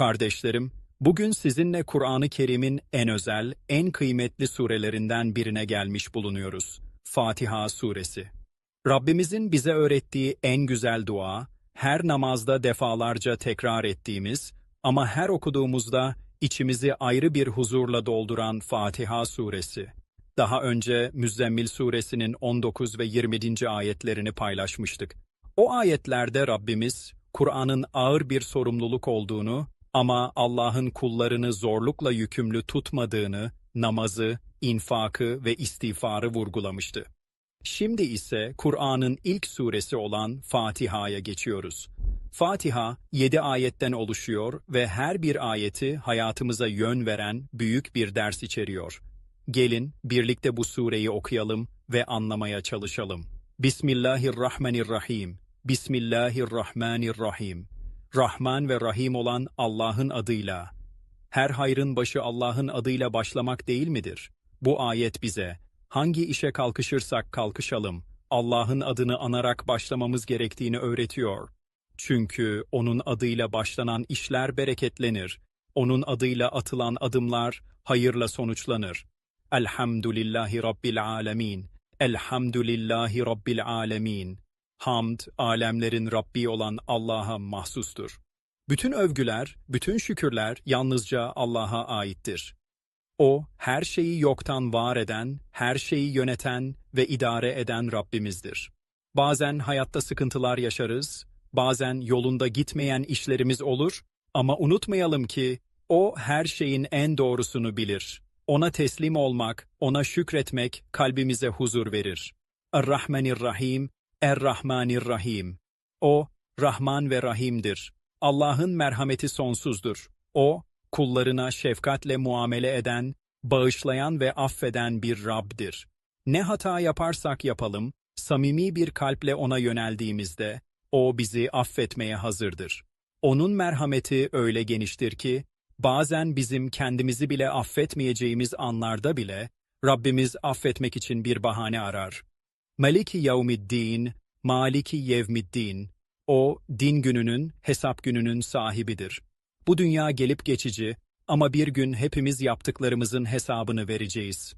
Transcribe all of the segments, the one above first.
Kardeşlerim, bugün sizinle Kur'an-ı Kerim'in en özel, en kıymetli surelerinden birine gelmiş bulunuyoruz. Fatiha Suresi. Rabbimizin bize öğrettiği en güzel dua, her namazda defalarca tekrar ettiğimiz ama her okuduğumuzda içimizi ayrı bir huzurla dolduran Fatiha Suresi. Daha önce Müzzemmil Suresinin 19 ve 20. ayetlerini paylaşmıştık. O ayetlerde Rabbimiz, Kur'an'ın ağır bir sorumluluk olduğunu ama Allah'ın kullarını zorlukla yükümlü tutmadığını, namazı, infakı ve istiğfarı vurgulamıştı. Şimdi ise Kur'an'ın ilk suresi olan Fatiha'ya geçiyoruz. Fatiha, yedi ayetten oluşuyor ve her bir ayeti hayatımıza yön veren büyük bir ders içeriyor. Gelin birlikte bu sureyi okuyalım ve anlamaya çalışalım. Bismillahirrahmanirrahim. Bismillahirrahmanirrahim. Rahman ve Rahim olan Allah'ın adıyla. Her hayrın başı Allah'ın adıyla başlamak değil midir? Bu ayet bize, hangi işe kalkışırsak kalkışalım, Allah'ın adını anarak başlamamız gerektiğini öğretiyor. Çünkü O'nun adıyla başlanan işler bereketlenir. O'nun adıyla atılan adımlar hayırla sonuçlanır. Elhamdülillahi Rabbil Alemin. Elhamdülillahi Rabbil Alemin. Hamd, alemlerin Rabbi olan Allah'a mahsustur. Bütün övgüler, bütün şükürler yalnızca Allah'a aittir. O, her şeyi yoktan var eden, her şeyi yöneten ve idare eden Rabbimizdir. Bazen hayatta sıkıntılar yaşarız, bazen yolunda gitmeyen işlerimiz olur ama unutmayalım ki O her şeyin en doğrusunu bilir. Ona teslim olmak, ona şükretmek kalbimize huzur verir. Er-Rahmanir-Rahim, Er-Rahmanir-Rahim. O, Rahman ve Rahim'dir. Allah'ın merhameti sonsuzdur. O, kullarına şefkatle muamele eden, bağışlayan ve affeden bir Rab'dir. Ne hata yaparsak yapalım, samimi bir kalple ona yöneldiğimizde, O bizi affetmeye hazırdır. Onun merhameti öyle geniştir ki, bazen bizim kendimizi bile affetmeyeceğimiz anlarda bile, Rabbimiz affetmek için bir bahane arar. Maliki yevmiddin, Maliki yevmiddin. O, din gününün, hesap gününün sahibidir. Bu dünya gelip geçici ama bir gün hepimiz yaptıklarımızın hesabını vereceğiz.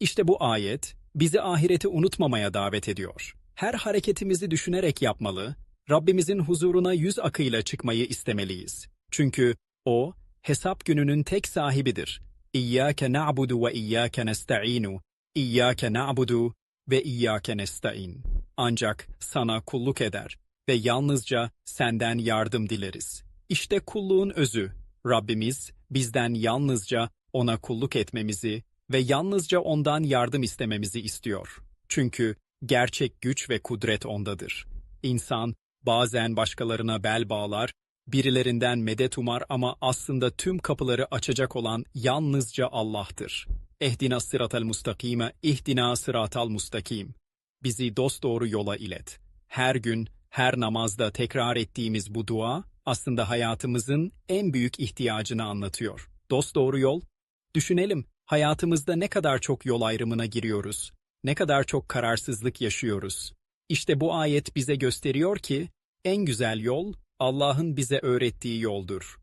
İşte bu ayet, bizi ahireti unutmamaya davet ediyor. Her hareketimizi düşünerek yapmalı, Rabbimizin huzuruna yüz akıyla çıkmayı istemeliyiz. Çünkü O, hesap gününün tek sahibidir. İyyâke na'budu ve iyyâke nesta'inu. İyyâke na'budu ve iyyâke nesta'in. Ancak sana kulluk eder ve yalnızca senden yardım dileriz. İşte kulluğun özü. Rabbimiz bizden yalnızca ona kulluk etmemizi ve yalnızca ondan yardım istememizi istiyor. Çünkü gerçek güç ve kudret ondadır. İnsan bazen başkalarına bel bağlar, birilerinden medet umar ama aslında tüm kapıları açacak olan yalnızca Allah'tır. Ehdina sıratal mustakime, ihdina sıratal mustakim. Bizi dosdoğru yola ilet. Her gün, her namazda tekrar ettiğimiz bu dua, aslında hayatımızın en büyük ihtiyacını anlatıyor. Dosdoğru yol, düşünelim, hayatımızda ne kadar çok yol ayrımına giriyoruz, ne kadar çok kararsızlık yaşıyoruz. İşte bu ayet bize gösteriyor ki, en güzel yol, Allah'ın bize öğrettiği yoldur.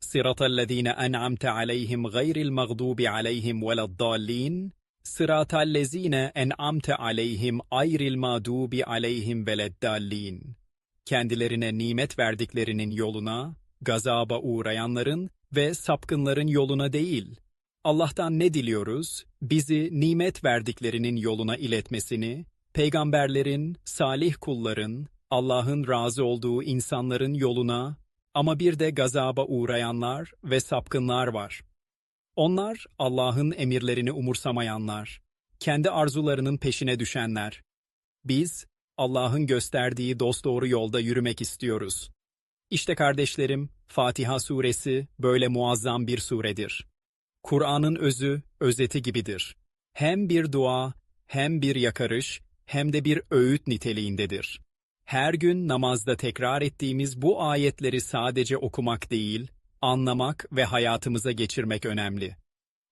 Sıratallezine en'amte aleyhim gayril mağdubi aleyhim veleddallin Sıratallezine en'amte aleyhim ayril mağdubi aleyhim veleddallin Kendilerine nimet verdiklerinin yoluna, gazaba uğrayanların ve sapkınların yoluna değil. Allah'tan ne diliyoruz? Bizi nimet verdiklerinin yoluna iletmesini, peygamberlerin, salih kulların, Allah'ın razı olduğu insanların yoluna ama bir de gazaba uğrayanlar ve sapkınlar var. Onlar Allah'ın emirlerini umursamayanlar, kendi arzularının peşine düşenler. Biz Allah'ın gösterdiği dosdoğru yolda yürümek istiyoruz. İşte kardeşlerim, Fatiha suresi böyle muazzam bir suredir. Kur'an'ın özü, özeti gibidir. Hem bir dua, hem bir yakarış, hem de bir öğüt niteliğindedir. Her gün namazda tekrar ettiğimiz bu ayetleri sadece okumak değil, anlamak ve hayatımıza geçirmek önemli.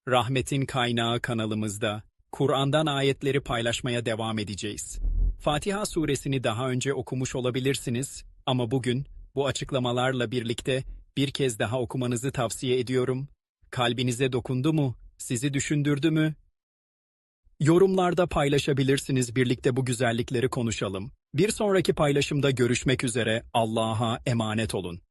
Rahmetin Kaynağı kanalımızda Kur'an'dan ayetleri paylaşmaya devam edeceğiz. Fatiha suresini daha önce okumuş olabilirsiniz ama bugün bu açıklamalarla birlikte bir kez daha okumanızı tavsiye ediyorum. Kalbinize dokundu mu? Sizi düşündürdü mü? Yorumlarda paylaşabilirsiniz birlikte bu güzellikleri konuşalım. Bir sonraki paylaşımda görüşmek üzere Allah'a emanet olun.